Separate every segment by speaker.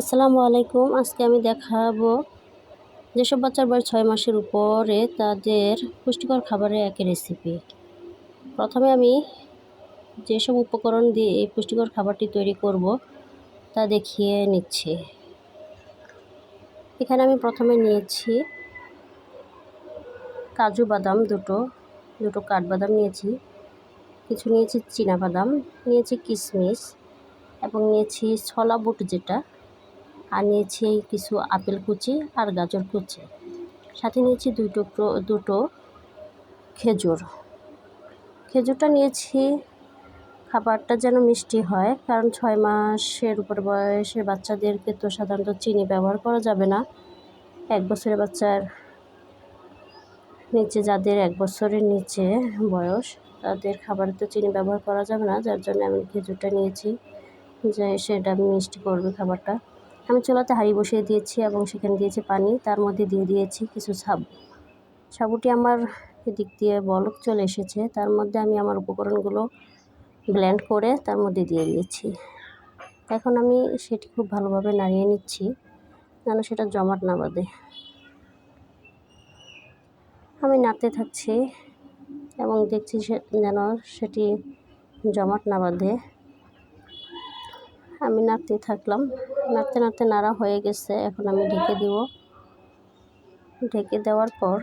Speaker 1: আসসালামু আলাইকুম। আজকে আমি দেখাবো যেসব বাচ্চার বয়স ছয় মাসের উপরে তাদের পুষ্টিকর খাবারের এক রেসিপি প্রথমে আমি যেসব উপকরণ দিয়ে এই পুষ্টিকর খাবারটি তৈরি করব, তা দেখিয়ে নিচ্ছি। এখানে আমি প্রথমে নিয়েছি কাজু বাদাম দুটো দুটো কাঠবাদাম নিয়েছি, কিছু নিয়েছি বাদাম, নিয়েছি কিশমিশ, এবং নিয়েছি ছলা বুট যেটা। আর নিয়েছি কিছু আপেল কুচি আর গাজর কুচি। সাথে নিয়েছি দুই টুকরো, দুটো খেজুর। খেজুরটা নিয়েছি, খাবারটা যেন মিষ্টি হয়, কারণ ছয় মাসের উপর বয়সের বাচ্চাদেরকে তো সাধারণত চিনি ব্যবহার করা যাবে না। এক বছরের বাচ্চার নিচে, যাদের এক বছরের নিচে বয়স, তাদের খাবারে তো চিনি ব্যবহার করা যাবে না, যার জন্য আমি খেজুরটা নিয়েছি। যে সেটা মিষ্টি করবে খাবারটা। আমি চুলাতে হাঁড়ি বসিয়ে দিয়েছি এবং সেখানে দিয়েছি পানি। তার মধ্যে দিয়ে দিয়েছি কিছু সাবু। সাবুটি আমার এদিক দিয়ে বলক চলে এসেছে। তার মধ্যে আমি আমার উপকরণগুলো ব্লেন্ড করে তার মধ্যে দিয়ে দিয়েছি। এখন আমি সেটি খুব ভালোভাবে নাড়িয়ে নিচ্ছি, যেন সেটা জমাট না বাঁধে। আমি নাড়তে থাকছি এবং দেখছি সে যেন সেটি জমাট না বাঁধে। আমি নাড়তে থাকলাম। নাড়তে নাড়তে নাড়া হয়ে গেছে। এখন আমি ঢেকে দিব। ঢেকে দেওয়ার পর,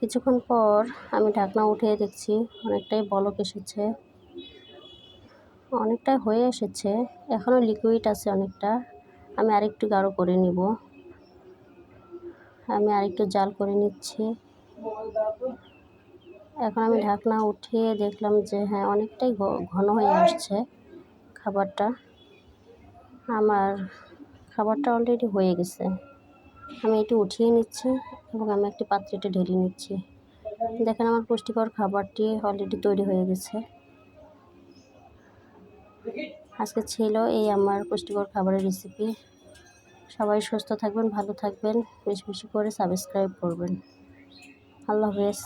Speaker 1: কিছুক্ষণ পর আমি ঢাকনা উঠিয়ে দেখছি অনেকটাই বলক এসেছে। অনেকটাই হয়ে এসেছে। এখনও লিকুইড আছে অনেকটা। আমি আরেকটু গাঢ় করে নিব। আমি আরেকটু জাল করে নিচ্ছি। এখন আমি ঢাকনা উঠিয়ে দেখলাম যে হ্যাঁ অনেকটাই ঘন হয়ে আসছে খাবারটা। আমার খাবারটা অলরেডি হয়ে গেছে। আমি এটি উঠিয়ে নিচ্ছি এবং আমি একটি পাত্রে ঢেলে নিচ্ছি। দেখেন আমার পুষ্টিকর খাবারটি অলরেডি তৈরি হয়ে গেছে। আজকে ছিল এই আমার পুষ্টিকর খাবারের রেসিপি সবাই সুস্থ থাকবেন, ভালো থাকবেন বেশি বেশি করে সাবস্ক্রাইব করবেন। আল্লাহ হাফেজ।